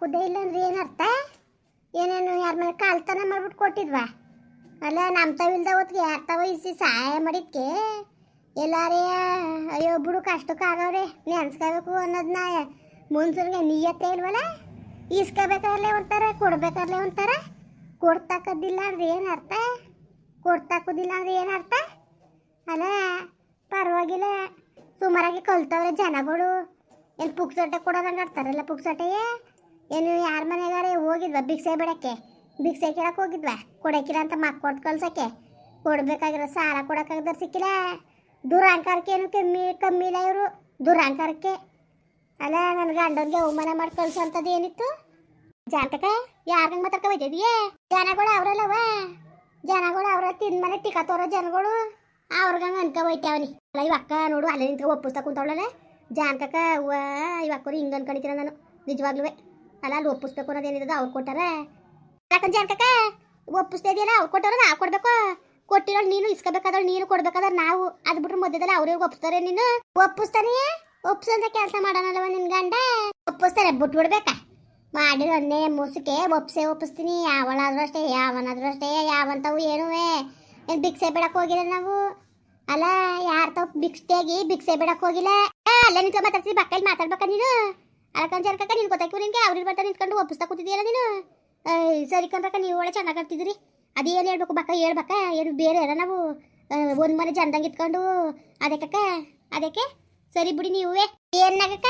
ಕೊಡ್ತಾಕುದೇ ಇಲ್ಲ ಅಂದ್ರೆ ಏನು ಅರ್ಥ? ಏನೇನು ಯಾರ ಮೇಲೆ ಕಾಲ್ತನ ಮಾಡ್ಬಿಟ್ಟು ಕೊಟ್ಟಿದ್ವಾ? ಅಲ್ಲ ನಮ್ಮ ತವಿಲ್ದ ಹೊತ್ತಿಗೆ ಯಾರ ತವ ಇಸಿ ಸಹಾಯ ಮಾಡಿದ್ಕೆ? ಎಲ್ಲಾರೇ, ಅಯ್ಯೋ, ಬಿಡು ಕಷ್ಟಕ್ಕಾಗವ್ರೆ ನೆನ್ಸ್ಕೋಬೇಕು ಅನ್ನೋದನ್ನ ಮುನ್ಸೂರ್ಗೆ ನೀಯತ್ತೆ ಇಲ್ವಲ್ಲ? ಇಸ್ಕೋಬೇಕಾದ್ರೆ ಒಂಥರ, ಕೊಡ್ಬೇಕಾದ್ರೆ ಒಂಥರ? ಕೊಡ್ತಾಕದಿಲ್ಲ ಅಂದ್ರೆ ಏನು ಅರ್ಥ? ಕೊಡ್ತಾಕೋದಿಲ್ಲ ಅಂದ್ರೆ ಏನು ಅರ್ಥ? ಅಲ್ಲ, ಪರವಾಗಿಲ್ಲ. ಸುಮಾರಾಗಿ ಕಲ್ತವ್ರೆ ಜನಗಳು. ಏನು ಪುಕ್ಸಟ್ಟೆ ಕೊಡೋದಂಗೆ ಆಡ್ತಾರಲ್ಲ ಪುಕ್ಸಟ್ಟೆಯೇ ಏನು ಯಾರ ಮನೆಗಾರೆ ಹೋಗಿದ್ವಾ? ಭಿಕ್ಷೆ ಬಿಡಕ್ಕೆ. ಭಿಕ್ಷೆ ಕೇಳಕ್ಕೆ ಹೋಗಿದ್ವಾ? ಕೊಡಕ್ಕಿಲ್ಲ ಅಂತ ಮಕ್ಕ ಕೊಟ್ಟು ಕಳ್ಸಕ್ಕೆ. ಕೊಡಬೇಕಾಗಿರೋ ಸಾಲ ಕೊಡೋಕ್ಕಾಗದ್ರೆ ಸಿಕ್ಕಿಲ್ಲ. ದುರಾಂಕಾರಕ್ಕೆ ಏನು ಕಮ್ಮಿ ಕಮ್ಮಿ ಇಲ್ಲ ಇವರು. ದುರಾಂಕಾರಕ್ಕೆ. ಅಲ್ಲ ನನ್ನ ಗಂಡನಿಗೆ ಅವಮಾನ ಮಾಡಿ ಕಳ್ಸೋಂಥದ್ದು ಏನಿತ್ತು? ಜಾತಕ ಯಾರ್ಗಂಗೆ ಮಾತಾಡ್ಕೊ ಬೈತಿದೀಯೇ ಜನಗಳು ಅವರಲ್ಲವ ಜನಗಳು ತಿನ್ ಮನೆ ಟಿಕತ್ತೋರ ಜನಗಳು. ಅವ್ರಿಗಂಗೆ ಅನ್ಕೊ ಬೈತಾವನಿ ಅಲ್ಲ ಇವಕ್ಕ ನೋಡು, ಅಲ್ಲೇ ನಿಂತ್ಕೊ ಒಪ್ಪಿಸ್ತಾ ಕುಂತವಳಲ್ಲ. ಜಾನಕ ಅವ್ವ, ಇವ ಅಕ್ಕರು ಹಿಂಗೆ ಅನ್ಕೊಂಡಿದ್ದೀರ ನಾನು. ನಿಜವಾಗ್ಲೂ ಅಲ್ಲ, ಅಲ್ಲಿ ಒಪ್ಪಿಸ್ಬೇಕು ಅನ್ನೋದು ಏನಿದೆ ಅವ್ರು ಕೊಟ್ಟಾರ. ಯಾಕಂತ ಅನ್ಕಕ್ಕ? ಒಪ್ಪಿಸ್ತಾ ಇದೆಯಲ್ಲ, ಅವ್ರು ಕೊಟ್ಟವ್ರ ನಾವು ಕೊಡ್ಬೇಕು. ಕೊಟ್ಟಿರೋ ನೀನು ಇಸ್ಕೋಬೇಕಾದ್ರೆ ನೀನು ಕೊಡ್ಬೇಕಾದ್ರೆ ನಾವು. ಅದು ಬಿಟ್ರೆ ಮಧ್ಯದಲ್ಲಿ ಅವ್ರಿಗೆ ಒಪ್ಪಿಸ್ತಾರೆ ನೀನು. ಒಪ್ಪಿಸ್ತಾನೆ? ಒಪ್ಸಂತ ಕೆಲಸ ಮಾಡೋಣಲ್ವ ನಿನ್ ಗಂಡ? ಒಪ್ಪಿಸ್ತಾರೆ, ಬಿಟ್ಬಿಡ್ಬೇಕಾ? ಮಾಡಿರೋ ಅನ್ನೇ ಮುಸುಕೆ, ಒಪ್ಸೆ ಒಪ್ಪಿಸ್ತೀನಿ. ಯಾವಳಾದ್ರೂ ಅಷ್ಟೇ, ಯಾವನಾದ್ರೂ ಅಷ್ಟೇ, ಯಾವಂತವು ಏನುವೆ ಏನು ಭಿಕ್ಷೆ ಬಿಡಕ್ ಹೋಗಿಲ್ಲ ನಾವು? ಅಲ್ಲ ಯಾರ ತಾವ್ ಭಿಕ್ಷೆಗಿ ಭಿಕ್ಷೆ ಬಿಡಕ್ ಹೋಗಿಲ್ಲ. ಅಲ್ಲೇ ನಿಂತ್ಕೊಂಡು ಮಾತಾಡ್ತೀನಿ ಬಕ್ಕಲ್ಲಿ ಮಾತಾಡ್ಬೇಕ ನೀನು? ಅಲ್ಕೊಂಡ್ ಜರ್ಕಕ್ಕ ನೀನು ಗೊತ್ತಾಯ್ತು ನಿನ್ಗೆ? ಅವ್ರಿಗೆ ಬರ್ತಾ ನಿಂತ್ಕೊಂಡು ಒಪ್ಪಿಸ್ತಾ ಕೂತಿದ್ದೀಯಲ್ಲ ನೀನು? ಸರಿ ಕಣ್ರಕ್ಕ ನೀವು ಒಳ್ಳೆ ಚೆನ್ನಾಗಿ ಅದೇ ಅದೇನು ಹೇಳ್ಬೇಕು ಬಕ್ಕ ಹೇಳ್ಬೇಕ ಏನು ಬೇರೆ ಅಲ್ಲ ನಾವು. ಒಂದು ಮನೆ ಜನದಂಗೆ ಇತ್ಕೊಂಡು ಅದಕ್ಕಕ್ಕ ಅದಕ್ಕೆ? ಸರಿ ಬಿಡಿ ನೀವೇ. ಏನಾಗಕ್ಕ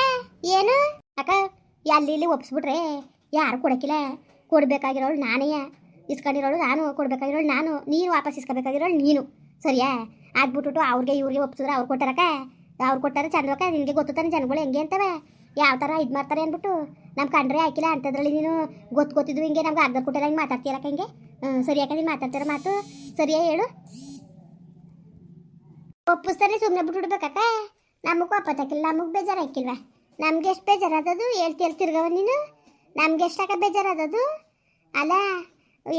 ಏನು? ಅಕ್ಕ ಎಲ್ಲಿ ಇಲ್ಲಿ ಒಪ್ಪಿಸ್ಬಿಟ್ರೆ ಯಾರು ಕೊಡಕ್ಕಿಲ್ಲ. ಕೊಡಬೇಕಾಗಿರೋಳು ನಾನೇ. ಇಸ್ಕೊಂಡಿರೋಳು ನಾನು, ಕೊಡಬೇಕಾಗಿರೋಳು ನಾನು. ನೀನು ವಾಪಸ್ ಇಸ್ಕೋಬೇಕಾಗಿರೋಳು ನೀನು. ಸರಿಯಾ? ಆಗ್ಬಿಟ್ಬಿಟ್ಟು ಅವ್ರಿಗೆ ಇವ್ರಿಗೆ ಒಪ್ಸಿದ್ರೆ ಅವ್ರು ಕೊಟ್ಟಾರಕ್ಕ? ಅವ್ರು ಕೊಟ್ಟಾರ ಚಂದಕ್ಕ ನಿನಗೆ ಗೊತ್ತಾನೆ ಜನಗಳು ಹೆಂಗೆ ಅಂತವೆ. ಯಾವ ಥರ ಇದು ಮಾಡ್ತಾರೆ ಅಂದ್ಬಿಟ್ಟು ನಮ್ಮ ಕಂಡ್ರೆ ಹಾಕಿಲ್ಲ ಅಂಥದ್ರಲ್ಲಿ ನೀನು ಗೊತ್ತು ಗೊತ್ತಿದ್ದು ಹಿಂಗೆ ನಮ್ಗೆ ಅರ್ಧ ಕೊಟ್ಟಿಲ್ಲ ಹಿಂಗೆ ಮಾತಾಡ್ತೀರಕ್ಕ ಹಿಂಗೆ? ಸರಿ ಯಾಕೆ ನೀನು ಮಾತಾಡ್ತಾರ ಮಾತು ಸರಿಯಾ ಹೇಳು. ಒಪ್ಪಿಸ್ತಾನೆ ಸುಮ್ಮನೆ ಬಿಟ್ಬಿಡ್ಬೇಕಕ್ಕ ನಮಗೂ ಒಪ್ಪತ್ತಾಕಿಲ್ಲ ನಮಗೆ ಬೇಜಾರು ಹಾಕಿಲ್ವಾ ನಮ್ಗೆ ಎಷ್ಟು ಬೇಜಾರಾದದು ಹೇಳ್ತಿ ತಿರ್ಗವ ನೀನು. ನಮ್ಗೆ ಎಷ್ಟಾಕ ಬೇಜಾರಾದದು ಅಲ್ಲ,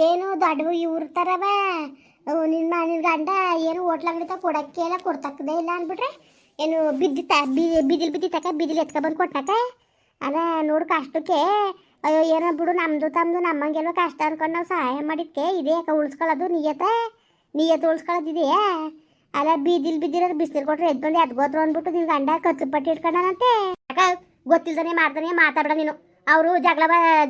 ಏನು ದೊಡ್ಡವು ಇವ್ರ ಥರವ ನಿನ್ನ ನಿನ್ನ ಗಂಡ ಏನು ಹೋಟ್ಲಂಗಡಿ ಕೊಡಕ್ಕೆ ಎಲ್ಲ ಕೊಡ್ತಕ್ಕದೇ ಇಲ್ಲ ಅಂದ್ಬಿಟ್ರೆ ಏನು ಬಿದ್ದಿತ್ತ ಬಿದಿಲ್ ಬೀದಿಲಿ ಬಿದಿಲ್ ಎತ್ಕೊಬಂದು ಕೊಟ್ಟಕ? ಅದ ನೋಡು ಕಷ್ಟಕ್ಕೆ. ಅಯ್ಯೋ, ಏನೋ ಬಿಡು ನಮ್ಮದು ತಮ್ಮದು ನಮ್ಮಂಗೆಲ್ಲ ಕಷ್ಟ ಅನ್ಕೊಂಡು ನಾವು ಸಹಾಯ ಮಾಡಿದ್ಕೆ. ಇದೇ ಯಾಕೆ ಉಳಿಸ್ಕೊಳ್ಳೋದು, ನೀಯತ್ತ? ನೀಯತ್ತು ಉಳಿಸ್ಕೊಳ್ಳೋದಿದೆಯಾ ಅಲ್ಲ, ಬೀದಿಲ್ ಬಿದ್ದಿರೋದು ಬಿಸಿಲು ಕೊಟ್ರೆ ಎದ್ ಬಂದು ಎದ್ಗೋದ್ರು ಅಂದ್ಬಿಟ್ಟು ನಿನ್ ಗಂಡ ಕತ್ತು ಪಟ್ಟಿ ಇಟ್ಕೊಂಡನಂತೆ? ಅಕ್ಕ, ಗೊತ್ತಿಲ್ದಾನೆ ಮಾಡ್ತಾನೆ ಮಾತಾಡ ನೀನು. ಅವರು ಜಗಳ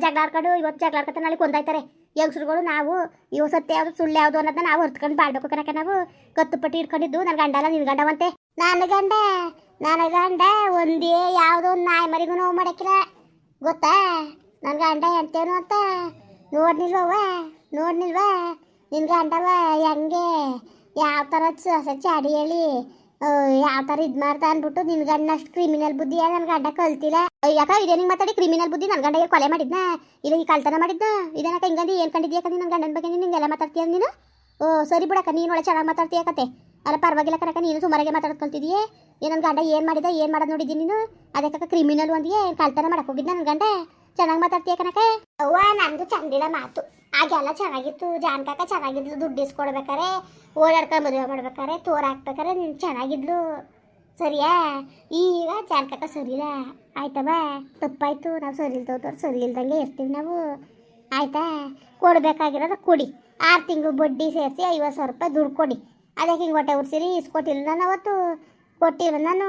ಜಗಳ ಆಡ್ಕೊಂಡು ಇವತ್ತು ಜಗಳ ಆಡ್ಕೊತಾರೆ ನಾಳೆ ಕೊಂದಾಯ್ತಾರೆ. ಯಂಗ್ಸರುಗಳು ನಾವು ಇವು ಸತ್ಯ ಯಾವುದು ಸುಳ್ಳು ಯಾವುದು ಅನ್ನೋದನ್ನ ನಾವು ಹೊರ್ತ್ಕೊಂಡು ಬಾಳ್ಬೇಕು ಕನಕ ನಾವು. ಕತ್ತು ಪಟ್ಟಿ ಇಟ್ಕೊಂಡಿದ್ದು ನನ್ನ ಗಂಡ ಅಲ್ಲ, ನಿನ್ ಗಂಡವಂತೆ. ನನ್ನ ಗಂಡ ನನ್ನ ಗಂಡ, ಒಂದೇ ಯಾವುದೋ ನಾಯಿ ಮರಿಗೂ ನೋವು ಮಾಡಕ್ಕಿಲ್ಲ. ಗೊತ್ತಾ? ನನ್ನ ಗಂಡ ಎಂತೇನು ಅಂತ. ನೋಡ್ನಿಲ್ವವ ನೋಡ್ನಿಲ್ವಾ? ನಿನ್ ಗಂಡವ ಹೆಂಗೆ? ಯಾವ ಥರ ಅಡಿ ಹೇಳಿ. ಯಾವ ಥರ ಇದು ಮಾಡ್ತಾ ಅಂದ್ಬಿಟ್ಟು ನಿನ್ ಗಂಡ ಅಷ್ಟು ಕ್ರಿಮಿನಲ್ ಬುದ್ಧಿ ನನ್ನ ಗಂಡ ಕಲ್ತಿಲ್ಲ. ಯಾಕ? ಇದೇನಿಗೆ ಮಾತಾಡಿ ಕ್ರಿಮಿನಲ್ ಬುದ್ಧಿ ನನ್ನ ಗಂಡಗೆ ಕೊಲೆ ಮಾಡಿದ್ನ? ಇಲ್ಲ ಈ ಕಳ್ತನ ಮಾಡಿದ್ನ? ಇದನ್ನ ಹಿಂಗಂದು? ಏನು ಕಂಡಿದ್ಯಾಕ ನನ್ನ ಗಂಡನ ಬಗ್ಗೆ ನೀನು ಎಲ್ಲ ಮಾತಾಡ್ತೀಯ ನೀನು? ಓ, ಸರಿ ಬಿಡಕ್ಕ, ನೀನು ಒಳ್ಳೆ ಚೆನ್ನಾಗಿ ಮಾತಾಡ್ತೀಯ ಕತೆ? ಅಲ್ಲ ಪರವಾಗಿಲ್ಲ ಕರಕ ನೀನು ಸುಮಾರಾಗೆ ಮಾತಾಡ್ಕೊಳ್ತಿದೀಯ ಏ ನನ್ನ ಗಂಡ ಏನು ಮಾಡಿದ, ಏನು ಮಾಡೋದು ನೋಡಿದ್ದೀನಿ ನೀನು? ಅದಕ್ಕೆ ಕ್ರಿಮಿನಲ್ ಒಂದಿಗೆ ಕಳ್ತನ ಮಾಡಕ್ಕೆ ಹೋಗಿದ್ದ ನನ್ನ ಗಂಡ? ಚೆನ್ನಾಗಿ ಮಾತಾಡ್ತೀಯ ಕನಕ ಅವ್ವ, ನಂದು ಚಂದಿಲ್ಲ ಮಾತು. ಆಗೆಲ್ಲ ಚೆನ್ನಾಗಿತ್ತು ಜಾನ್ಕಾಕ ಚೆನ್ನಾಗಿದ್ಲು, ದುಡ್ಡು ಇಸ್ಕೊಡ್ಬೇಕಾರೆ, ಓಡಾಡ್ಕ, ಮದುವೆ ಮಾಡ್ಬೇಕಾರೆ, ತೋರ ಹಾಕ್ಬೇಕಾರೆ ನೀನು ಚೆನ್ನಾಗಿದ್ಲು. ಸರಿಯಾ? ಈಗ ಜಾನ್ಕಾಕ ಸರಿಲ್ಲ ಆಯ್ತವ ತಪ್ಪಾಯ್ತು, ನಾವು ಸರಿ ಇಲ್ದವ್ರು ಸರಿ ಇಲ್ದಂಗೆ ಇರ್ತೀವಿ ನಾವು. ಆಯ್ತಾ? ಕೊಡಬೇಕಾಗಿರೋದು ಕೊಡಿ. ಆರು ತಿಂಗಳು ಬಡ್ಡಿ ಸೇರಿಸಿ ಐವತ್ತು ಸಾವಿರ ರೂಪಾಯಿ ದುಡ್ಡು ಕೊಡಿ. ಅದಕ್ಕೆ ಹಿಂಗೆ ಹೊಟ್ಟೆ ಉರ್ಸಿರಿ ಇಸ್ಕೊಟ್ಟಿಲ್ಲ ನಾನು ಅವತ್ತು ಕೊಟ್ಟಿಲ್ಲ ನಾನು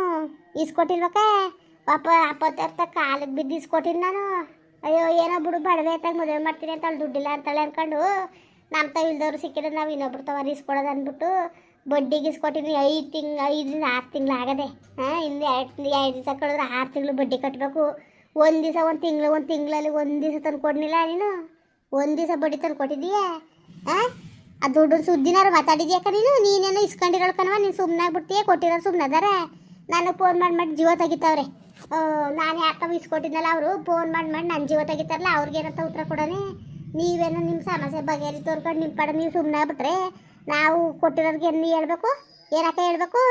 ಇಸ್ಕೊಟ್ಟಿಲ್ವಕ್ಕ ಪಾಪ ಅಪ್ಪತ್ತರ್ತ ಕಾಲಿಗೆ ಬಿದ್ದು ಇಸ್ಕೊಟ್ಟಿಲ್ಲ ನಾನು. ಅಯ್ಯೋ, ಏನೋ ಬಿಡು, ಬಡವೆ ಆಯ್ತಾಗ ಮದುವೆ ಮಾಡ್ತೀನಿ ಅಂತ ಅವ್ಳು ದುಡ್ಡಿಲ್ಲ ಅಂತಳೆ ಅನ್ಕೊಂಡು ನಮ್ಮ ತಾವು ಇಲ್ದವ್ರು ಸಿಕ್ಕಿದ್ರೆ ನಾವು ಇನ್ನೊಬ್ರು ತವರ್ ಇಸ್ಕೊಡೋದು ಅಂದ್ಬಿಟ್ಟು ಬಡ್ಡಿಗೆ ಇಸ್ಕೊಟ್ಟಿನಿ ಐದು ತಿಂಗ್ ಐದರಿಂದ ಆರು ತಿಂಗಳು ಆಗದೆ. ಹಾಂ, ಇನ್ನು ಎರಡು ಎರಡು ದಿವಸ ಕಳೆದ್ರೆ ಆರು ತಿಂಗಳು ಬಡ್ಡಿ ಕಟ್ಟಬೇಕು ಒಂದು ದಿವಸ, ಒಂದು ತಿಂಗಳು, ಒಂದು ತಿಂಗಳಲ್ಲಿ ಒಂದು ದಿವಸ ತಂದು ಕೊಡ್ಲಿಲ್ಲ ನೀನು? ಒಂದು ದಿವಸ ಬಡ್ಡಿ ತಂದು ಕೊಟ್ಟಿದ್ದೀಯಾ ಹಾಂ? ಆ ದುಡ್ಡು ಸುದ್ದಿನಾರು ಮಾತಾಡಿದ್ಯಾಕ ನೀನು ನೀನೇನು ಇಸ್ಕೊಂಡಿರೋಳು ಕಣವ ನೀನು ಬಿಡ್ತೀಯ ಕೊಟ್ಟಿರೋರು ಸುಮ್ಮನೆ ಅದಾರ ನಾನು ಫೋನ್ ಮಾಡಿ ಮಾಡಿ ಜೀವ ತೆಗಿತಾವ್ರೆ. ನಾನು ಯಾಕವ ಇಸ್ಕೊಟ್ಟಿದ್ನಲ್ಲ ಅವರು? ಫೋನ್ ಮಾಡಿ ಮಾಡಿ ನನ್ನ ಜೀವ ತೆಗಿತಾರಲ್ಲ ಅವ್ರಿಗೆ ಏನಂತ ಉತ್ತರ ಕೊಡೋಣ? ನೀವೇನೋ ನಿಮ್ಮ ಸಮಸ್ಯೆ ಬಗೆಹರಿ ತೋರ್ಕೊಂಡು ನಿಮ್ಮ ಪಡ ನೀವು ಸುಮ್ಮನೆ ಆಗ್ಬಿಟ್ರೆ ನಾವು ಕೊಟ್ಟಿರೋರ್ಗೆ ಏನು ಹೇಳ್ಬೇಕು? ಏನಕ್ಕೆ ಹೇಳ್ಬೇಕು?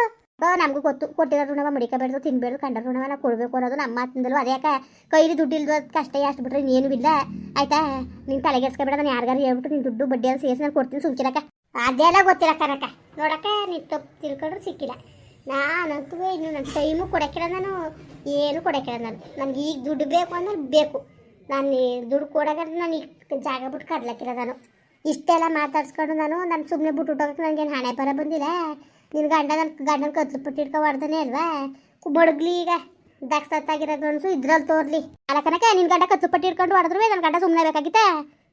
ಓ ನಮಗೂ ಗೊತ್ತು ಕೊಟ್ಟಿರೋ ಋಣವ ಮಡಿಕಬೇಡ್ದು ತಿನ್ಬೇಡ್ದು ಕಂಡ ಋಣವ ನಾವು ಕೊಡಬೇಕು ಅನ್ನೋದು ನಮ್ಮ ಮಾತಿಂದಲೂ ಅದೇ ಯಾಕೆ ಕೈಲಿ ದುಡ್ಡು ಇಲ್ದ ಕಷ್ಟ ಅಷ್ಟು ಬಿಟ್ರೆ ಇನ್ನೇನು ಇಲ್ಲ ಆಯ್ತಾ ನೀನು ತಲೆಗೆಡ್ಸ್ಕೊಬೇಡ ನಾನು ಯಾರಿಗಾರು ಹೇಳ್ಬಿಟ್ಟು ನಿನ್ನ ದುಡ್ಡು ಬಡ್ಡಿ ಎಲ್ಲ ಸೇರಿಸಿ ನಾನು ಕೊಡ್ತೀನಿ ಸುಮ್ಕಿರಕ್ಕ ಅದೆಲ್ಲ ಗೊತ್ತಿಲ್ಲ ಕನಕ ನೋಡಕ್ಕ ನೀನು ತಪ್ಪು ತಿಳ್ಕೊಂಡ್ರು ಸಿಕ್ಕಿಲ್ಲ ನಾನಂತೂ ಇನ್ನು ನನ್ನ ಟೈಮು ಕೊಡಕ್ಕಿಲ್ಲ ನಾನು ಏನು ಕೊಡಕ್ಕಿಲ್ಲ ನಾನು ನನಗೆ ಈಗ ದುಡ್ಡು ಬೇಕು ಅಂದ್ರೆ ಬೇಕು ನಾನು ದುಡ್ಡು ಕೊಡಾಗ ನಾನು ಈಗ ಜಾಗ ಬಿಟ್ಟು ಕರ್ಲಕ್ಕಿಲ್ಲ ನಾನು ಇಷ್ಟೆಲ್ಲ ಮಾತಾಡ್ಸ್ಕೊಂಡು ನಾನು ನಾನು ಸುಮ್ಮನೆ ಬಿಟ್ಟು ಹೋಗಕ್ಕೆ ನನಗೇನು ಹಣೆ ಬರ ಬಂದಿಲ್ಲ ನಿನ್ನ ಗಂಡ ನನ್ನ ಗಂಡನ ಕತ್ಲು ಪಟ್ಟಿ ಇಟ್ಕೊ ಹೊಡ್ದಾನೆ ಅಲ್ವಾ? ಬಡಗ್ಲಿ ಈಗ. ದಕ್ಸತ್ತಾಗಿರೋದು ಅನ್ಸು ಇದ್ರಲ್ಲಿ ತೋರ್ಲಿ. ಅಲಕನಕ ಕನಕ ನಿನ್ನ ಗಂಡ ಕತ್ಲು ಪಟ್ಟಿ ಇಟ್ಕೊಂಡು ಹೊಡೆದ್ರು ನನ್ನ ಗಂಡ ಸುಮ್ಮನೆ ಬೇಕಾಗಿತ್ತ?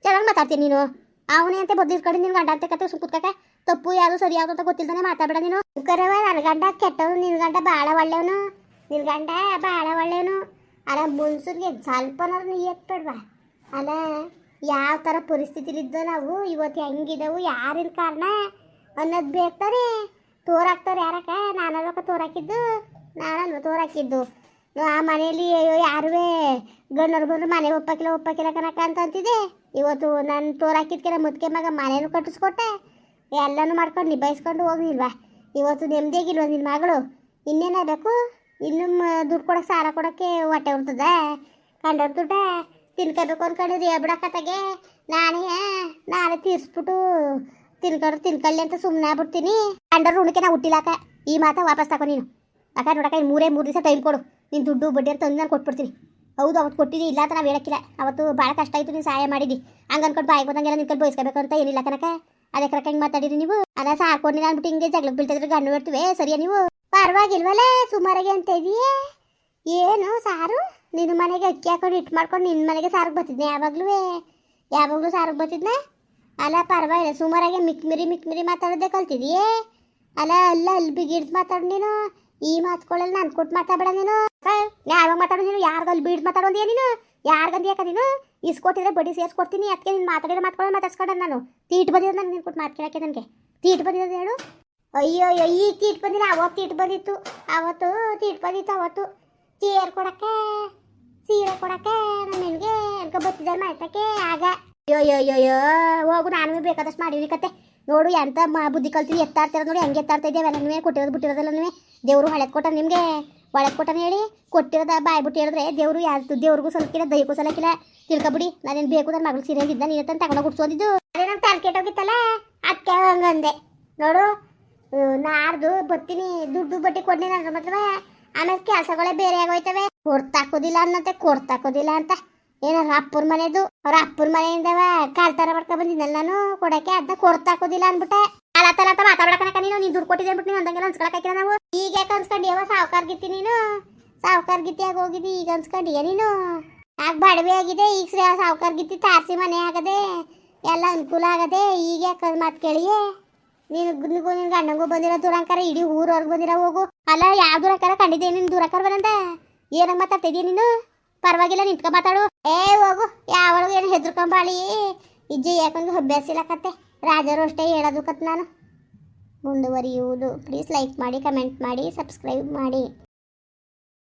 ಚೆನ್ನಾಗಿ ಮಾತಾಡ್ತೀನಿ ನೀನು. ಅವನೇ ಅಂತ ಬದಲಿಸ್ಕೊಂಡು ನಿನ್ನ ಗಂಡ ಅಂತ ಕತೆ ಸುಕ್ಕುತ್ಕಕ ತಪ್ಪು ಯಾವುದು ಸರಿ ಯಾವುದು ಅಂತ ಗೊತ್ತಿಲ್ದಾನೆ ಮಾತಾಡಬೇಡ ನೀನು. ಕರವ ನನ್ನ ಗಂಡ ಕೆಟ್ಟವನು ನಿನ್ನ ಗಂಡ ಭಾಳ ಒಳ್ಳೆಯವನು ನಿನ್ನ ಗಂಡ ಭಾಳ ಒಳ್ಳೆಯವನು ಅಲ್ಲ ಮುನ್ಸೂರ್ಗೆ ಸ್ವಲ್ಪನಾರು ನೀ ಬೇಡ್ವಾ ಅಲ್ಲ, ಯಾವ ಥರ ಪರಿಸ್ಥಿತಿಲಿದ್ದೋ ನಾವು ಇವತ್ತು ಹೆಂಗಿದವು, ಯಾರಿನ ಕಾರಣ ಅನ್ನೋದು ಬೇಕಾರೆ ತೋರಾಕ್ತಾರೆ ಯಾರಕ್ಕ? ನಾನಲ್ವಕ್ಕ ತೋರಾಕಿದ್ದು? ನಾನಲ್ವ ತೋರಾಕಿದ್ದು? ಆ ಮನೆಯಲ್ಲಿ ಅಯ್ಯೋ ಯಾರುವೇ ಗಂಡರು ಬಂದ್ರು ಮನೆ ಒಪ್ಪಕ್ಕಿಲ್ಲ ಒಪ್ಪಕ್ಕಿಲ್ಲ ಕನಕ ಅಂತ ಅಂತಿದೆ ಇವತ್ತು ನಾನು ತೋರಾಕಿದ್ಕಿರ ಮುದ್ಕೆ ಮಗ ಮನೇನು ಕಟ್ಟಿಸ್ಕೊಟ್ಟೆ. ಎಲ್ಲನೂ ಮಾಡ್ಕೊಂಡು ನಿಭಾಯಿಸ್ಕೊಂಡು ಹೋಗಿಲ್ವಾ ಇವತ್ತು ನೆಮ್ಮದಿಯಾಗಿಲ್ವ ನಿನ್ನ ಮಗಳು? ಇನ್ನೇನಾಗಬೇಕು? ಇನ್ನು ದುಡ್ಡು ಕೊಡೋಕೆ, ಸಾಲ ಕೊಡೋಕ್ಕೆ ಹೊಟ್ಟೆ ಉರ್ತದ ಕಂಡವ್ರ ದುಡ್ಡ ತಿನ್ಕೋಬೇಕು ಅಂದ್ಕೊಂಡಿದ್ರಿ ಹೇಳ್ಬಿಡಕತ್ತಾಗೆ ನಾನೇ ನಾಳೆ ತೀರ್ಸ್ಬಿಟ್ಟು ತಿನ್ಕೊಂಡ್ರು ತಿನ್ಕೊಳ್ಳಿ ಅಂತ ಸುಮ್ಮನೆ ಆಗ್ಬಿಡ್ತೀನಿ. ಅಂಡರ್ ಋಣಕ್ಕೆ ನಾ ಹುಟ್ಟಿಲಾಕ ಈ ಮಾತಾ ವಾಪಸ್ ತಗೋ ನೀನು. ಅಕ್ಕ ನೋಡಕ್ಕ ಇನ್ನು ಮೂರೇ ಮೂರು ದಿವಸ ಟೈಮ್ ಕೊಡು. ನೀನು ದುಡ್ಡು ಬಡ್ಡಿ ಅಂತ ನಾನು ಕೊಟ್ಬಿಡ್ತೀನಿ. ಹೌದು, ಅವತ್ತು ಕೊಟ್ಟಿದ್ದೀನಿ ಇಲ್ಲ ಅಂತ ನಾವು ಹೇಳಕ್ಕಿಲ್ಲ. ಅವತ್ತು ಭಾಳ ಕಷ್ಟ ಆಯಿತು, ನೀನು ಸಹಾಯ ಮಾಡಿದಿ ಹಂಗೆ ಅನ್ಕೊಂಡು ಬಾಯಿಗೆ ಬಂದಂಗೆಲ್ಲ ನಿನ್ಕೊಂಡು ಬಯಸ್ಕೋಬೇಕು ಅಂತ ಏನಿಲ್ಲ ಕನಕ ಅದೇ ಕರೆಕ್ಟ್ ಹೆಂಗೆ ಮಾತಾಡಿರಿ ನೀವು? ಅಲ್ಲ ಸಾರ್ಕೊಂಡು ಅಂದ್ಬಿಟ್ಟು ಹಿಂಗೆ ಜಗಳಕ್ಕೆ ಬೀಳ್ತಿದ್ರೆ ಗಂಡು ಬಿಡ್ತೀವಿ ಸರಿಯಾ ನೀವು? ಪರವಾಗಿಲ್ವಲ್ಲ ಸುಮಾರಾಗಿ ಅಂತ ಇದೆಯೇ? ಏನು, ಸಾರು? ನಿನ್ನ ಮನೆಗೆ ಅಕ್ಕಿ ಹಾಕೊಂಡು ಇಟ್ಟು ಮಾಡ್ಕೊಂಡು ನಿನ್ನ ಮನೆಗೆ ಸಾರಿಗೆ ಬರ್ತಿದ್ನೆ ಯಾವಾಗಲೂ? ಯಾವಾಗಲೂ ಸಾರಿಗೆ ಬರ್ತಿದ್ನ? ಅಲ್ಲ ಪರವಾಗಿಲ್ಲ, ಸುಮಾರಾಗೆ ಮಿಕ್ಮಿರಿ ಮಿಕ್ಮಿರಿ ಮಾತಾಡೋದೇ ಕಲ್ತಿದೀಯೇ. ಅಲ್ಲ ಅಲ್ಲ, ಅಲ್ಲಿ ಬಿಗಿಡ್ದು ಮಾತಾಡು ನೀನು. ಈ ಮಾತುಗಳಲ್ಲಿ ನಾನು ಕೊಟ್ಟು ಮಾತಾಡಬೇಡ ನೀನು. ಯಾವಾಗ ಮಾತಾಡೋ ನೀನು. ಯಾರಿಗೂ ಅಲ್ಲಿ ಬೀಡ್ ಮಾತಾಡೋದಿಯ ನೀನು? ಯಾರಿಗಂದು ಯಾಕ ನೀನು? ಇಸ್ಕೊಟ್ಟಿದ್ರೆ ಬಡ್ಡಿ ಸೇರಿಸ್ಕೊಡ್ತೀನಿ. ಅದಕ್ಕೆ ನೀನು ಮಾತಾಡಿರೋ ಮಾತುಗಳನ್ನ ಮಾತಾಡ್ಸ್ಕೊಂಡ ನಾನು. ತೀಟ್ ಬಂದಿರೋದು ನಾನು ನೀನು ಕೊಟ್ಟು ಮಾತು ಕೇಳಕ್ಕೆ ನನಗೆ. ತೀಟ್ ಬಂದಿದ್ದು ಹೇಳು. ಅಯ್ಯೋ ಅಯ್ಯೋ ಈಗ ತೀಟ್ ಬಂದಿಲ್ಲ. ಅವತ್ತು ತೀಟ್ ಬಂದಿತ್ತು. ಅವತ್ತು ತೀಟ್ ಬಂದಿತ್ತು, ಅವತ್ತು. ಚೇರ್ ಕೊಡಕ್ಕೆ, ಸೀರೆ ಕೊಡಕ್ಕೆ ನಮ್ಮ ಹೆಣ್ಗೆ ಎನ್ಕ ಬತ್ತಿದ್ದಾರೆ ಮಾಡ್ತಕ್ಕೆ ಆಗ ಅಯ್ಯೋ ಹೋಗು, ನಾನು ಬೇಕಾದಷ್ಟು ಮಾಡಿವಿ ಕತೆ. ನೋಡು, ಎಂತ ಬುದ್ಧಿ ಎತ್ತಾ ಎತ್ತಾಡ್ತಿರೋದು ನೋಡಿ, ಹೆಂಗೆ ಎತ್ತಾಡ್ತಾ ಇದ್ದೇವೆ ಎಲ್ಲ ಕೊಟ್ಟಿರೋದು, ಬಿಟ್ಟಿರೋದಲ್ಲ ನೀವೇ. ದೇವರು ಹಳೆದ್ ಕೊಟ್ಟ ನಿಮಗೆ? ಒಳಗೆ ಕೊಟ್ಟನ ಹೇಳಿ? ಕೊಟ್ಟಿರೋದ ಬಾಯ್ ಬಿಟ್ಟು ಹೇಳಿದ್ರೆ, ದೇವರು ಯಾರು ದೇವ್ರಿಗೂ ಸಲಕಿಲ್ಲ ದೈವಕ್ಕೂ ಸಲಕಿಲ್ಲ ತಿಳ್ಕೊಬಿಡಿ, ನಾನೇನು ಬೇಕು ನನ್ನ ಮಗಳು ಸೀರೆ ಇದ್ದ ನೀನು ತಂದು ಗುಡ್ಸೋದಿದ್ದು ಅದೇ ನಮ್ಮ ತಲೆ ಕೆಟ್ಟೋಗಿತ್ತಲ್ಲ ಅದಕ್ಕೆ ಹಂಗಂದೆ ನೋಡು ನಾರ್ದು ಬರ್ತೀನಿ ದುಡ್ಡು ಬಟ್ಟೆ ಕೊಡ್ನಿ ನನ್ನ ಮಾತ್ರ ಆಮೇಲೆ ಕೆಲಸಗಳೇ ಬೇರೆ ಆಗೋಯ್ತವೆ. ಕೊಡ್ತಾಕೋದಿಲ್ಲ ಅನ್ನಂತೆ ಕೊಡ್ತಾಕೋದಿಲ್ಲ ಅಂತ. ಏನಾರ ರಾಪುರ್ ಮನೆದು? ಅವ್ರ ಅಪ್ಪನ ಮನೆಯಿಂದವ ಕಾಲ್ತಾರ ತರ ಬಂದಿದ್ದಲ್ಲ ನಾನು, ಕೊಡಕ್ಕೆ ಅದನ್ನ ಕೊಡ್ತಾಕೋದಿಲ್ಲ ಅನ್ಬಿಟ್ಟೆ ಅಂತ ಮಾತಾಡಕನಕ ನೀನು? ನೀನು ದುಡ್ಡು ಕೊಟ್ಟಿದ್ದೆ ಅನ್ಬಿಟ್ಟು ನೀನು ಅಂದಂಗೆಲ್ಲ ಅನ್ಸ್ಕೊಳಕಿಲ್ಲ ನಾವು? ಈಗ ಯಾಕೆ ಅನ್ಸ್ಕೊಂಡು? ಯಾವ ಸಾವುಕಾರ ಗಿತ್ತಿ ನೀನು? ಸಾವುಕಾರ ಗಿತ್ತಿಯಾಗ ಹೋಗಿದ್ದಿ, ಈಗ ಅನ್ಸ್ಕೊಂಡಿಯ ನೀನು? ಆಗ ಬಡವೆ ಆಗಿದೆ? ಈಗ ಶ್ರೀ ಸಾವುಕಾರ ಗಿತ್ತಿ ತಾರಸಿ ಮನೆ ಆಗದೆ, ಎಲ್ಲ ಅನುಕೂಲ ಆಗದೆ, ಈಗ ಯಾಕೆ ಮಾತು ಕೇಳಿಯೇ? ನೀನು ನಿನಗೂ ನಿನ್ ಗಂಡಂಗೂ ಬಂದಿರ ದುರಂಕಾರ ಇಡೀ ಊರವ್ರಿಗೆ ಬಂದಿರ ಹೋಗು. ಅಲ್ಲ, ಯಾವ ದುರಂಕಾರ ಕಂಡಿದ್ದೆ? ನಿನ್ ದುರಂಕಾರ ಬರಂತ ಏನಂಗ ಮಾತಾಡ್ತಿದ್ದೀಯ ನೀನು? ಪರವಾಗಿಲ್ಲ, ನಿಂತ್ಕೊ ಮಾತಾಡು. ಏ, ಹೋಗು. ಯಾವಾಗ ಏನು ಹೆದರ್ಕೊಂಬಾಳಿ ಇಜ್ಜಿ ಯಾಕಂದ್ರೆ ಅಭ್ಯಾಸ ಇಲ್ಲ ರಾಜರು ಅಷ್ಟೇ ಹೇಳೋದು ಕತ್ ನಾನು. ಮುಂದುವರಿಯುವುದು. ಪ್ಲೀಸ್ ಲೈಕ್ ಮಾಡಿ ಕಮೆಂಟ್ ಮಾಡಿ ಸಬ್ಸ್ಕ್ರೈಬ್ ಮಾಡಿ.